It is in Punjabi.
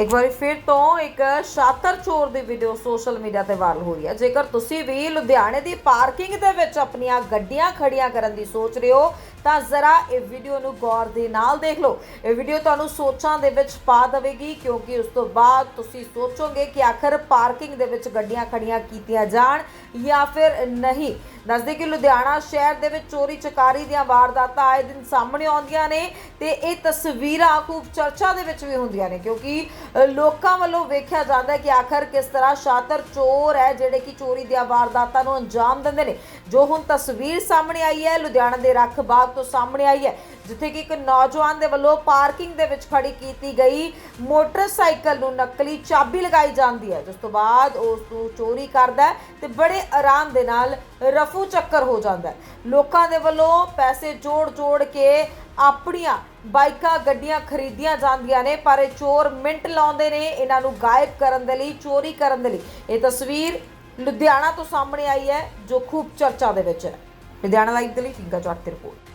ਇੱਕ ਵਾਰੀ ਫਿਰ ਤੋਂ ਇੱਕ ਸ਼ਾਤਰ ਚੋਰ ਦੀ ਵੀਡੀਓ ਸੋਸ਼ਲ ਮੀਡੀਆ ਤੇ ਵਾਇਰਲ ਹੋ ਰਹੀ ਹੈ। ਜੇਕਰ ਤੁਸੀਂ ਵੀ ਲੁਧਿਆਣੇ ਦੀ ਪਾਰਕਿੰਗ ਦੇ ਵਿੱਚ ਆਪਣੀਆਂ ਗੱਡੀਆਂ ਖੜੀਆਂ ਕਰਨ ਦੀ ਸੋਚ ਰਹੇ ਹੋ ਤਾਂ ਜ਼ਰਾ ਇਹ ਵੀਡੀਓ ਨੂੰ ਗੌਰ ਦੇ ਨਾਲ ਦੇਖ ਲਓ। ਇਹ ਵੀਡੀਓ ਤੁਹਾਨੂੰ ਸੋਚਾਂ ਦੇ ਵਿੱਚ ਪਾ ਦੇਵੇਗੀ, ਕਿਉਂਕਿ ਉਸ ਤੋਂ ਬਾਅਦ ਤੁਸੀਂ ਸੋਚੋਗੇ ਕਿ ਆਖਰ ਪਾਰਕਿੰਗ ਦੇ ਵਿੱਚ ਗੱਡੀਆਂ ਖੜੀਆਂ ਕੀਤੀਆਂ ਜਾਣ ਜਾਂ ਫਿਰ ਨਹੀਂ। ਦੱਸਦੇ ਕਿ ਲੁਧਿਆਣਾ ਸ਼ਹਿਰ ਦੇ ਵਿੱਚ ਚੋਰੀ ਚਕਾਰੀ ਦੀਆਂ ਵਾਰਦਾਤਾਂ ਆਏ ਦਿਨ ਸਾਹਮਣੇ ਆਉਂਦੀਆਂ ਨੇ ਤੇ ਇਹ ਤਸਵੀਰਾਂ ਖੂਬ ਚਰਚਾ ਦੇ ਵਿੱਚ ਵੀ ਹੁੰਦੀਆਂ ਨੇ, ਕਿਉਂਕਿ ਲੋਕਾਂ ਵੱਲੋਂ ਵੇਖਿਆ ਜਾਂਦਾ ਹੈ ਕਿ ਆਖਰ ਕਿਸ ਤਰ੍ਹਾਂ ਸ਼ਾਤਰ ਚੋਰ ਹੈ ਜਿਹੜੇ ਕਿ ਚੋਰੀ ਦੀਆਂ ਵਾਰਦਾਤਾਂ ਨੂੰ ਅੰਜਾਮ ਦਿੰਦੇ ਨੇ। ਜੋ ਹੁਣ ਤਸਵੀਰ ਸਾਹਮਣੇ ਆਈ ਹੈ, ਲੁਧਿਆਣਾ ਦੇ ਰੱਖ ਬਾਗ ਤੋਂ ਸਾਹਮਣੇ ਆਈ ਹੈ, ਜਿੱਥੇ ਕਿ ਇੱਕ ਨੌਜਵਾਨ ਦੇ ਵੱਲੋਂ ਪਾਰਕਿੰਗ ਦੇ ਵਿੱਚ ਖੜੀ ਕੀਤੀ ਗਈ। ਮੋਟਰਸਾਈਕਲ ਨੂੰ ਨਕਲੀ ਚਾਬੀ ਲਗਾਈ ਜਾਂਦੀ ਹੈ, ਜਿਸ ਤੋਂ ਬਾਅਦ ਉਸ ਨੂੰ ਚੋਰੀ ਕਰਦਾ ਹੈ ਤੇ ਬੜੇ ਆਰਾਮ ਦੇ ਨਾਲ ਰਫੂ ਚੱਕਰ ਹੋ ਜਾਂਦਾ ਹੈ। ਲੋਕਾਂ ਦੇ ਵੱਲੋਂ ਪੈਸੇ ਜੋੜ-ਜੋੜ ਕੇ ਆਪਣੀਆਂ ਬਾਈਕਾਂ, ਗੱਡੀਆਂ ਖਰੀਦੀਆਂ ਜਾਂਦੀਆਂ ਨੇ, ਪਰ ਇਹ ਚੋਰ ਮਿੰਟ ਲਾਉਂਦੇ ਨੇ ਇਹਨਾਂ ਨੂੰ ਗਾਇਬ ਕਰਨ ਦੇ ਲਈ, ਚੋਰੀ ਕਰਨ ਦੇ ਲਈ। ਇਹ ਤਸਵੀਰ ਲੁਧਿਆਣਾ ਤੋਂ ਸਾਹਮਣੇ ਆਈ ਹੈ, ਜੋ ਖੂਬ ਚਰਚਾ ਦੇ ਵਿੱਚ ਹੈ। ਲੁਧਿਆਣਾ ਲਾਈਵ ਦੇ ਲਈ ਟਿੰਗਾ ਚੌਟ ਦੀ ਰਿਪੋਰਟ।